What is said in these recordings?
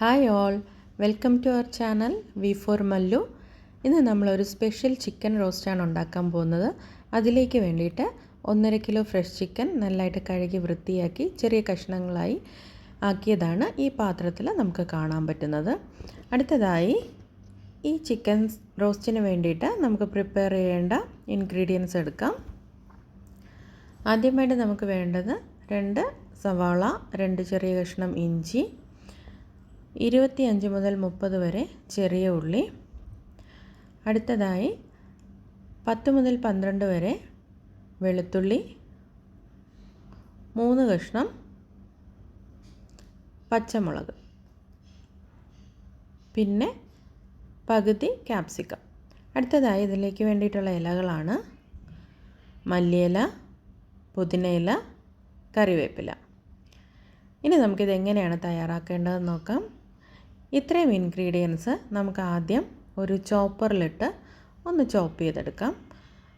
Hi all welcome to our channel V for Mallu ഇന്ന് നമ്മളൊരു special chicken റോസ്റ്റാണ് ഉണ്ടാക്കാൻ പോകുന്നത്. അതിലേക്ക് വേണ്ടിയിട്ട് ഒന്നര കിലോ ഫ്രഷ് ചിക്കൻ നല്ലതായിട്ട് കഴുകി വൃത്തിയാക്കി ചെറിയ കഷ്ണങ്ങളായി ആക്കിയതാണ് ഈ പാത്രത്തിൽ നമുക്ക് കാണാൻ പറ്റുന്നത്. അടുത്തതായി ഈ ചിക്കൻ റോസ്റ്റിന് വേണ്ടിയിട്ട് നമുക്ക് പ്രിപ്പയർ ചെയ്യേണ്ട ഇൻഗ്രീഡിയൻസ് എടുക്കാം. ആദ്യമായിട്ട് നമുക്ക് വേണ്ടത് രണ്ട് സവാള രണ്ട് ചെറിയ കഷ്ണം ഇഞ്ചി ഇരുപത്തിയഞ്ച് മുതൽ മുപ്പത് വരെ ചെറിയ ഉള്ളി. അടുത്തതായി പത്ത് മുതൽ പന്ത്രണ്ട് വരെ വെളുത്തുള്ളി. മൂന്ന് കഷ്ണം പച്ചമുളക്. പിന്നെ പകുതി ക്യാപ്സിക്കം. അടുത്തതായി ഇതിലേക്ക് വേണ്ടിയിട്ടുള്ള ഇലകളാണ് മല്ലിയില പുതിനയില കറിവേപ്പില. ഇനി നമുക്കിത് എങ്ങനെയാണ് തയ്യാറാക്കേണ്ടതെന്ന് നോക്കാം. ഇത്രയും ഇൻഗ്രീഡിയൻസ് നമുക്ക് ആദ്യം ഒരു ചോപ്പറിലിട്ട് ഒന്ന് ചോപ്പ് ചെയ്തെടുക്കാം.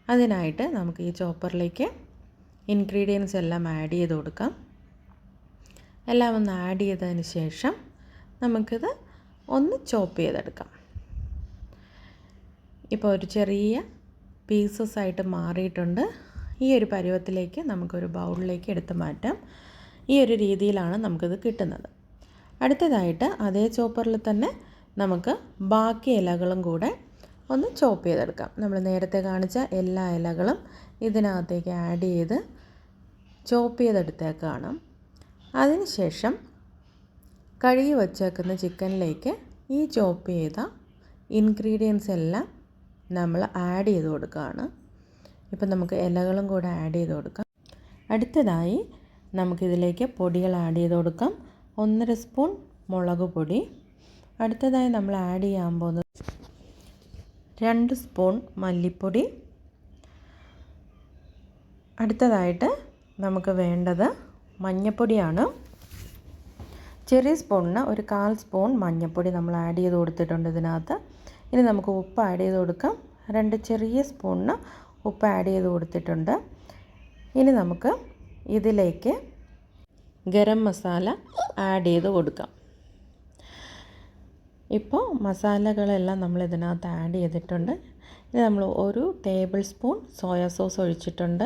അതിനായിട്ട് നമുക്ക് ഈ ചോപ്പറിലേക്ക് ഇൻഗ്രീഡിയൻസ് എല്ലാം ആഡ് ചെയ്ത് കൊടുക്കാം. എല്ലാം ഒന്ന് ആഡ് ചെയ്തതിന് ശേഷം നമുക്കിത് ഒന്ന് ചോപ്പ് ചെയ്തെടുക്കാം. ഇപ്പോൾ ഒരു ചെറിയ പീസസ് ആയിട്ട് മാറിയിട്ടുണ്ട്. ഈ ഒരു പരുവത്തിലേക്ക് നമുക്കൊരു ബൗളിലേക്ക് എടുത്ത് മാറ്റാം. ഈ ഒരു രീതിയിലാണ് നമുക്കിത് കിട്ടുന്നത്. അടുത്തതായിട്ട് അതേ ചോപ്പറിൽ തന്നെ നമുക്ക് ബാക്കി ഇലകളും കൂടെ ഒന്ന് ചോപ്പ് ചെയ്തെടുക്കാം. നമ്മൾ നേരത്തെ കാണിച്ച എല്ലാ ഇലകളും ഇതിനകത്തേക്ക് ആഡ് ചെയ്ത് ചോപ്പ് ചെയ്തെടുത്തേക്കാണ്. അതിനുശേഷം കഴുകി വച്ചേക്കുന്ന ചിക്കനിലേക്ക് ഈ ചോപ്പ് ചെയ്ത ഇൻഗ്രീഡിയൻസ് എല്ലാം നമ്മൾ ആഡ് ചെയ്ത് കൊടുക്കുകയാണ്. ഇപ്പം നമുക്ക് ഇലകളും കൂടെ ആഡ് ചെയ്ത് കൊടുക്കാം. അടുത്തതായി നമുക്കിതിലേക്ക് പൊടികൾ ആഡ് ചെയ്ത് കൊടുക്കാം. ഒന്നര സ്പൂൺ മുളക് പൊടി. അടുത്തതായി നമ്മൾ ആഡ് ചെയ്യാൻ പോകുന്നത് രണ്ട് സ്പൂൺ മല്ലിപ്പൊടി. അടുത്തതായിട്ട് നമുക്ക് വേണ്ടത് മഞ്ഞൾപ്പൊടിയാണ് ചെറിയ സ്പൂണിന് ഒരു കാൽ സ്പൂൺ മഞ്ഞൾപ്പൊടി നമ്മൾ ആഡ് ചെയ്ത് കൊടുത്തിട്ടുണ്ട് ഇതിനകത്ത്. ഇനി നമുക്ക് ഉപ്പ് ആഡ് ചെയ്ത് കൊടുക്കാം. രണ്ട് ചെറിയ സ്പൂണിന് ഉപ്പ് ആഡ് ചെയ്ത് കൊടുത്തിട്ടുണ്ട്. ഇനി നമുക്ക് ഇതിലേക്ക് ഗരം മസാല ആഡ് ചെയ്ത് കൊടുക്കാം. ഇപ്പോൾ മസാലകളെല്ലാം നമ്മൾ ഇതിനകത്ത് ആഡ് ചെയ്തിട്ടുണ്ട്. ഇത് നമ്മൾ ഒരു ടേബിൾ സ്പൂൺ സോയ സോസ് ഒഴിച്ചിട്ടുണ്ട്.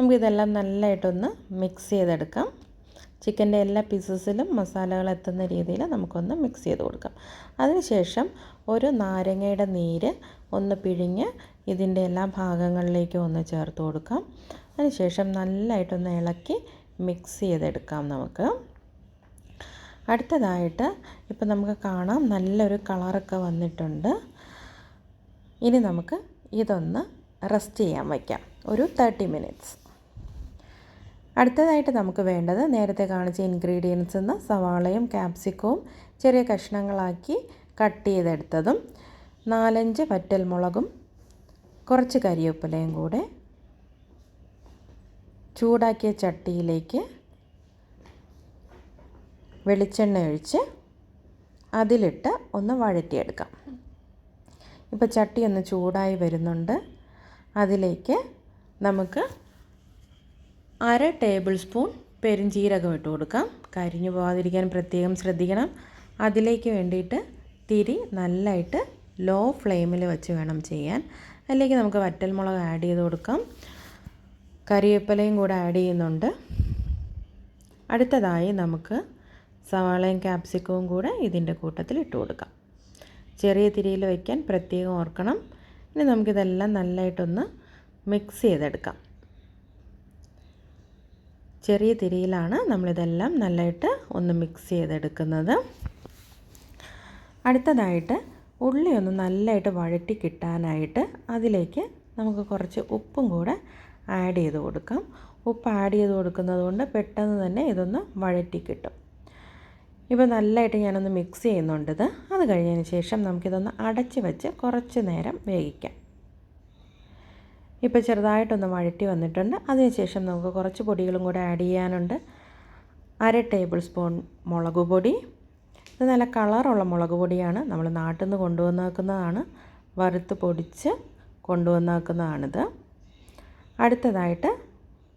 നമുക്കിതെല്ലാം നല്ലതായിട്ടൊന്ന് മിക്സ് ചെയ്തെടുക്കാം. ചിക്കന്റെ എല്ലാ പീസസിലും മസാലകൾ എത്തുന്ന രീതിയിൽ നമുക്കൊന്ന് മിക്സ് ചെയ്ത് കൊടുക്കാം. അതിനുശേഷം ഒരു നാരങ്ങയുടെ നീര് ഒന്ന് പിഴിഞ്ഞ് ഇതിന്റെ എല്ലാ ഭാഗങ്ങളിലേക്കും ഒന്ന് ചേർത്ത് കൊടുക്കാം. അതിനുശേഷം നല്ലതായിട്ടൊന്ന് ഇളക്കി മിക്സ് ചെയ്തെടുക്കാം നമുക്ക്. അടുത്തതായിട്ട് ഇപ്പം നമുക്ക് കാണാം നല്ലൊരു കളറൊക്കെ വന്നിട്ടുണ്ട്. ഇനി നമുക്ക് ഇതൊന്ന് റെസ്റ്റ് ചെയ്യാൻ വയ്ക്കാം. ഒരു തേർട്ടി മിനിറ്റ്സ്. അടുത്തതായിട്ട് നമുക്ക് വേണ്ടത് നേരത്തെ കാണിച്ച ഇൻഗ്രീഡിയൻസ് എന്ന് സവാളയും ക്യാപ്സിക്കവും ചെറിയ കഷ്ണങ്ങളാക്കി കട്ട് ചെയ്തെടുത്തതും നാലഞ്ച് വറ്റൽമുളകും കുറച്ച് കരിവേപ്പിലയും കൂടെ ചൂടാക്കിയ ചട്ടിയിലേക്ക് വെളിച്ചെണ്ണ ഒഴിച്ച് അതിലിട്ട് ഒന്ന് വഴറ്റിയെടുക്കാം. ഇപ്പോൾ ചട്ടി ഒന്ന് ചൂടായി വരുന്നുണ്ട്. അതിലേക്ക് നമുക്ക് അര ടേബിൾ സ്പൂൺ പെരുംജീരകം ഇട്ട് കൊടുക്കാം. കരിഞ്ഞു പോകാതിരിക്കാൻ പ്രത്യേകം ശ്രദ്ധിക്കണം. അതിലേക്ക് വേണ്ടിയിട്ട് തിരി നല്ലതായിട്ട് ലോ ഫ്ലെയിമിൽ വെച്ച് വേണം ചെയ്യാൻ. അതിലേക്ക് നമുക്ക് വറ്റൽമുളക് ആഡ് ചെയ്ത് കൊടുക്കാം. കറിവേപ്പിലയും കൂടെ ആഡ് ചെയ്യുന്നുണ്ട്. അടുത്തതായി നമുക്ക് സവാളയും ക്യാപ്സിക്കവും കൂടെ ഇതിന്റെ കൂട്ടത്തിൽ ഇട്ട് കൊടുക്കാം. ചെറിയ തിരിയിൽ വയ്ക്കാൻ പ്രത്യേകം ഓർക്കണം. ഇനി നമുക്കിതെല്ലാം നല്ലതായിട്ടൊന്ന് മിക്സ് ചെയ്തെടുക്കാം. ചെറിയ തിരിയിലാണ് നമ്മളിതെല്ലാം നല്ലതായിട്ട് ഒന്ന് മിക്സ് ചെയ്തെടുക്കുന്നത്. അടുത്തതായിട്ട് ഉള്ളി ഒന്ന് നല്ലതായിട്ട് വഴറ്റി കിട്ടാനായിട്ട് അതിലേക്ക് നമുക്ക് കുറച്ച് ഉപ്പും കൂടെ ആഡ് ചെയ്ത് കൊടുക്കാം. ഉപ്പ് ആഡ് ചെയ്ത് കൊടുക്കുന്നത് കൊണ്ട് പെട്ടെന്ന് തന്നെ ഇതൊന്ന് വഴറ്റി കിട്ടും. ഇപ്പോൾ നല്ലതായിട്ട് ഞാനൊന്ന് മിക്സ് ചെയ്യുന്നുണ്ടത് അത് കഴിഞ്ഞതിന് ശേഷം നമുക്കിതൊന്ന് അടച്ച് വെച്ച് കുറച്ച് നേരം വേവിക്കാം. ഇപ്പോൾ ചെറുതായിട്ടൊന്ന് വഴറ്റി വന്നിട്ടുണ്ട്. അതിനുശേഷം നമുക്ക് കുറച്ച് പൊടികളും കൂടെ ആഡ് ചെയ്യാനുണ്ട്. അര ടേബിൾ സ്പൂൺ മുളക് പൊടി. ഇത് നല്ല കളറുള്ള മുളക് പൊടിയാണ്. നമ്മൾ നാട്ടിൽ നിന്ന് കൊണ്ടുവന്ന് വെക്കുന്നതാണ് വറുത്ത് പൊടിച്ച് കൊണ്ടുവന്ന് വെക്കുന്നതാണിത് അടുത്തതായിട്ട്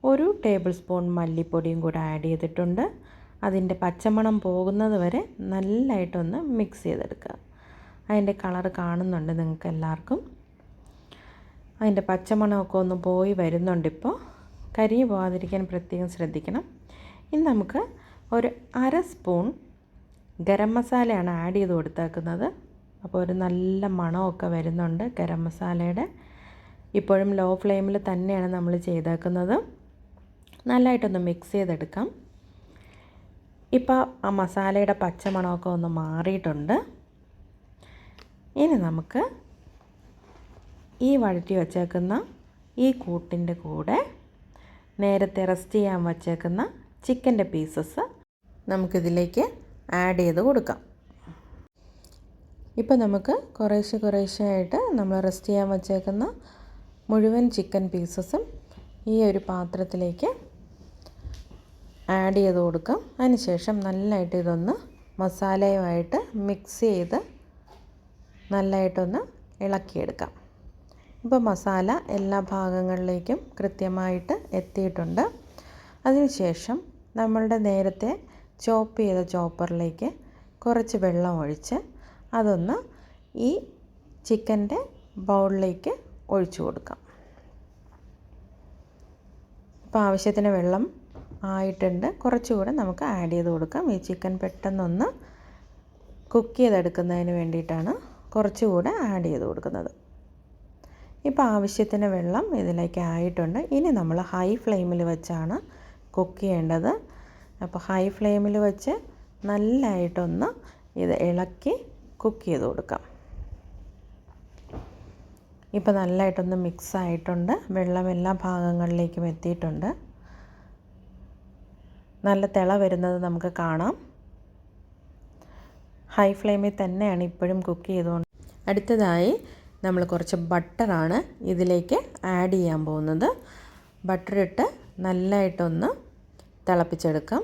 ഒരു ടേബിൾ സ്പൂൺ മല്ലിപ്പൊടിയും കൂടെ ആഡ് ചെയ്തിട്ടുണ്ട്. അതിന്റെ പച്ചമണം പോകുന്നത് വരെ നല്ലതായിട്ടൊന്ന് മിക്സ് ചെയ്തെടുക്കുക. അതിന്റെ കളർ കാണുന്നുണ്ട് നിങ്ങൾക്ക് എല്ലാവർക്കും. അതിന്റെ പച്ചമണമൊക്കെ ഒന്ന് പോയി വരുന്നുണ്ട് ഇപ്പോൾ കരിഞ്ഞു പോകാതിരിക്കാൻ പ്രത്യേകം ശ്രദ്ധിക്കണം. ഇനി നമുക്ക് ഒരു അര സ്പൂൺ ഗരം മസാലയാണ് ആഡ് ചെയ്ത് കൊടുത്തേക്കുന്നത്. അപ്പോൾ ഒരു നല്ല മണമൊക്കെ വരുന്നുണ്ട് ഗരം മസാലയുടെ. ഇപ്പോഴും ലോ ഫ്ലെയിമിൽ തന്നെയാണ് നമ്മൾ ചെയ്തേക്കുന്നത്. നല്ലതായിട്ടൊന്ന് മിക്സ് ചെയ്തെടുക്കാം. ഇപ്പോൾ ആ മസാലയുടെ പച്ചമണമൊക്കെ ഒന്ന് മാറിയിട്ടുണ്ട്. ഇനി നമുക്ക് ഈ വഴറ്റി വച്ചേക്കുന്ന ഈ കൂട്ടിന്റെ കൂടെ നേരത്തെ റെസ്റ്റ് ചെയ്യാൻ വച്ചേക്കുന്ന ചിക്കന്റെ പീസസ് നമുക്കിതിലേക്ക് ആഡ് ചെയ്ത് കൊടുക്കാം. ഇപ്പോൾ നമുക്ക് കുറേശ്ശെ കുറേശ്ശെ ആയിട്ട് നമ്മൾ റെസ്റ്റ് ചെയ്യാൻ വച്ചേക്കുന്ന മുഴുവൻ ചിക്കൻ പീസസും ഈ ഒരു പാത്രത്തിലേക്ക് ആഡ് ചെയ്ത് കൊടുക്കാം. അതിനുശേഷം നല്ലതായിട്ട് ഇതൊന്ന് മസാലയുമായിട്ട് മിക്സ് ചെയ്ത് നല്ലതായിട്ടൊന്ന് ഇളക്കിയെടുക്കാം. ഇപ്പോൾ മസാല എല്ലാ ഭാഗങ്ങളിലേക്കും കൃത്യമായിട്ട് എത്തിയിട്ടുണ്ട്. അതിനുശേഷം നമ്മളുടെ നേരത്തെ ചോപ്പ് ചെയ്ത ചോപ്പറിലേക്ക് കുറച്ച് വെള്ളം ഒഴിച്ച് അതൊന്ന് ഈ ചിക്കന്റെ ബൗളിലേക്ക് ഒഴിച്ചു കൊടുക്കാം. ഇപ്പോൾ ആവശ്യത്തിന് വെള്ളം ആയിട്ടുണ്ട്. കുറച്ചുകൂടെ നമുക്ക് ആഡ് ചെയ്ത് കൊടുക്കാം. ഈ ചിക്കൻ പെട്ടെന്നൊന്ന് കുക്ക് ചെയ്തെടുക്കുന്നതിന് വേണ്ടിയിട്ടാണ് കുറച്ചുകൂടെ ആഡ് ചെയ്ത് കൊടുക്കുന്നത്. ഇപ്പോൾ ആവശ്യത്തിന് വെള്ളം ഇതിലേക്ക് ആയിട്ടുണ്ട്. ഇനി നമ്മൾ ഹൈ ഫ്ലെയിമിൽ വെച്ചാണ് കുക്ക് ചെയ്യേണ്ടത്. അപ്പോൾ ഹൈ ഫ്ലെയിമിൽ വെച്ച് നല്ലതായിട്ടൊന്ന് ഇത് ഇളക്കി കുക്ക് ചെയ്ത് കൊടുക്കാം. ഇപ്പോൾ നല്ലതായിട്ടൊന്ന് മിക്സ് ആയിട്ടുണ്ട്. വെള്ളം എല്ലാ ഭാഗങ്ങളിലേക്കും എത്തിയിട്ടുണ്ട്. നല്ല തിള വരുന്നത് നമുക്ക് കാണാം. ഹൈ ഫ്ലെയിമിൽ തന്നെയാണ് ഇപ്പോഴും കുക്ക് ചെയ്തുകൊണ്ട്. അടുത്തതായി നമ്മൾ കുറച്ച് ബട്ടറാണ് ഇതിലേക്ക് ആഡ് ചെയ്യാൻ പോകുന്നത്. ബട്ടറിട്ട് നല്ലതായിട്ടൊന്ന് തിളപ്പിച്ചെടുക്കാം.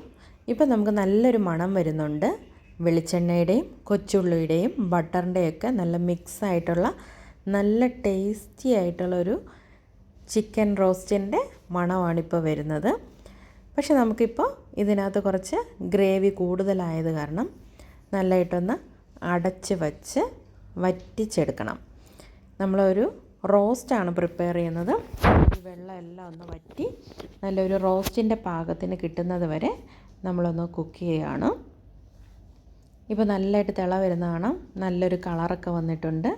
ഇപ്പം നമുക്ക് നല്ലൊരു മണം വരുന്നുണ്ട്. വെളിച്ചെണ്ണയുടെയും കൊച്ചുള്ളിയുടെയും ബട്ടറിന്റെയൊക്കെ നല്ല മിക്സ് ആയിട്ടുള്ള നല്ല ടേസ്റ്റി ആയിട്ടുള്ളൊരു ചിക്കൻ റോസ്റ്റിന്റെ മണമാണിപ്പോൾ വരുന്നത്. പക്ഷെ നമുക്കിപ്പോൾ ഇതിനകത്ത് കുറച്ച് ഗ്രേവി കൂടുതലായത് കാരണം നല്ലതായിട്ടൊന്ന് അടച്ച് വച്ച് വറ്റിച്ചെടുക്കണം. നമ്മളൊരു റോസ്റ്റാണ് പ്രിപ്പയർ ചെയ്യുന്നത്. ഈ വെള്ളമെല്ലാം ഒന്ന് വറ്റി നല്ലൊരു റോസ്റ്റിന്റെ പാകത്തിന് കിട്ടുന്നത് വരെ നമ്മളൊന്ന് കുക്ക് ചെയ്യുകയാണ് ഇപ്പോൾ നല്ലതായിട്ട് തിള വരുന്ന കാണാം. നല്ലൊരു കളറൊക്കെ വന്നിട്ടുണ്ട്.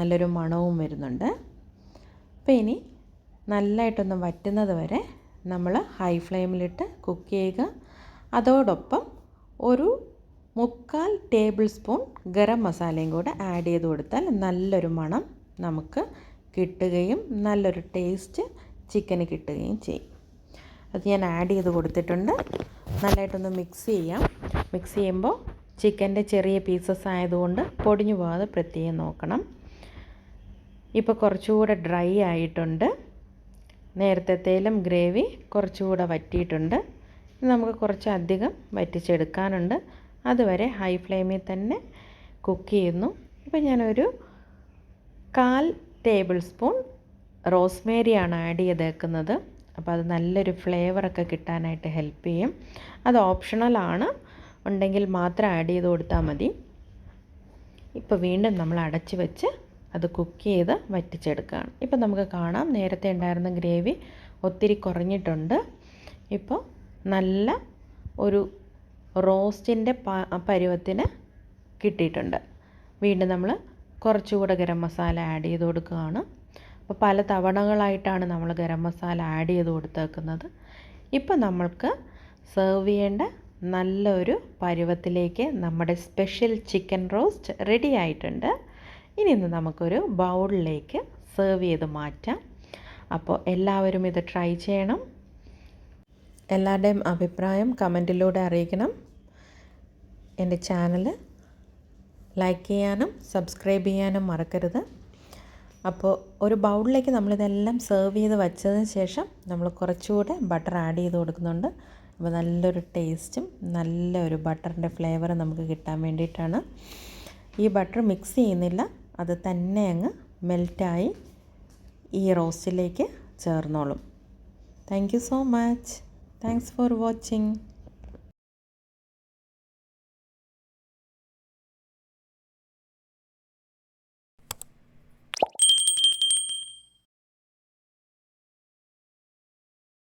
നല്ലൊരു മണവും വരുന്നുണ്ട്. അപ്പോൾ ഇനി നല്ലതായിട്ടൊന്ന് വറ്റുന്നത് വരെ നമ്മൾ ഹൈ ഫ്ലെയിമിലിട്ട് കുക്ക് ചെയ്യുക. അതോടൊപ്പം ഒരു മുക്കാൽ ടേബിൾ സ്പൂൺ ഗരം മസാലയും കൂടെ ആഡ് ചെയ്ത് കൊടുത്താൽ നല്ലൊരു മണം നമുക്ക് കിട്ടുകയും നല്ലൊരു ടേസ്റ്റ് ചിക്കന് കിട്ടുകയും ചെയ്യും. അത് ഞാൻ ആഡ് ചെയ്ത് കൊടുത്തിട്ടുണ്ട്. നല്ലതായിട്ടൊന്ന് മിക്സ് ചെയ്യാം. മിക്സ് ചെയ്യുമ്പോൾ ചിക്കന്റെ ചെറിയ പീസസ് ആയതുകൊണ്ട് പൊടിഞ്ഞു പോകാതെ പ്രത്യേകം നോക്കണം. ഇപ്പോൾ കുറച്ചുകൂടെ ഡ്രൈ ആയിട്ടുണ്ട്. നേരത്തേലും ഗ്രേവി കുറച്ചുകൂടെ വറ്റിയിട്ടുണ്ട്. നമുക്ക് കുറച്ചധികം വറ്റിച്ചെടുക്കാനുണ്ട്. അതുവരെ ഹൈ ഫ്ലെയിമിൽ തന്നെ കുക്ക് ചെയ്യുന്നു. ഇപ്പോൾ ഞാനൊരു കാൽ ടേബിൾ സ്പൂൺ റോസ്മേരിയാണ് ആഡ് ചെയ്തേക്കുന്നത്. അപ്പോൾ അത് നല്ലൊരു ഫ്ലേവറൊക്കെ കിട്ടാനായിട്ട് ഹെൽപ്പ് ചെയ്യും. അത് ഓപ്ഷണലാണ് ഉണ്ടെങ്കിൽ മാത്രം ആഡ് ചെയ്ത് കൊടുത്താൽ മതി. ഇപ്പോൾ വീണ്ടും നമ്മൾ അടച്ച് വെച്ച് അത് കുക്ക് ചെയ്ത് വറ്റിച്ചെടുക്കുകയാണ്. ഇപ്പോൾ നമുക്ക് കാണാം നേരത്തെ ഉണ്ടായിരുന്ന ഗ്രേവി ഒത്തിരി കുറഞ്ഞിട്ടുണ്ട്. ഇപ്പോൾ നല്ല ഒരു റോസ്റ്റിന്റെ പരുവത്തിന് കിട്ടിയിട്ടുണ്ട്. വീണ്ടും നമ്മൾ കുറച്ചുകൂടെ ഗരം മസാല ആഡ് ചെയ്ത് കൊടുക്കുകയാണ്. അപ്പോൾ പല തവണകളായിട്ടാണ് നമ്മൾ ഗരം മസാല ആഡ് ചെയ്ത് കൊടുത്തേക്കുന്നത്. ഇപ്പോൾ നമ്മൾക്ക് സെർവ് ചെയ്യേണ്ട നല്ലൊരു പരുവത്തിലേക്ക് നമ്മുടെ സ്പെഷ്യൽ ചിക്കൻ റോസ്റ്റ് റെഡി ആയിട്ടുണ്ട്. ഇനി ഇന്ന് നമുക്കൊരു ബൗളിലേക്ക് സെർവ് ചെയ്ത് മാറ്റാം. അപ്പോൾ എല്ലാവരും ഇത് ട്രൈ ചെയ്യണം. എല്ലാവരുടെയും അഭിപ്രായം കമന്റിലൂടെ അറിയിക്കണം. എന്റെ ചാനൽ ലൈക്ക് ചെയ്യാനും സബ്സ്ക്രൈബ് ചെയ്യാനും മറക്കരുത്. അപ്പോൾ ഒരു ബൗളിലേക്ക് നമ്മളിതെല്ലാം സെർവ് ചെയ്ത് വച്ചതിന് ശേഷം നമ്മൾ കുറച്ചുകൂടെ ബട്ടർ ആഡ് ചെയ്ത് കൊടുക്കുന്നുണ്ട്. അപ്പോൾ നല്ലൊരു ടേസ്റ്റും നല്ലൊരു ബട്ടറിന്റെ ഫ്ലേവറും നമുക്ക് കിട്ടാൻ വേണ്ടിയിട്ടാണ്. ഈ ബട്ടർ മിക്സ് ചെയ്യുന്നില്ല. അത് തന്നെ അങ്ങ് മെൽറ്റായി ഈ റോസ്റ്റിലേക്ക് ചേർന്നോളും. Thank you so much thanks for watching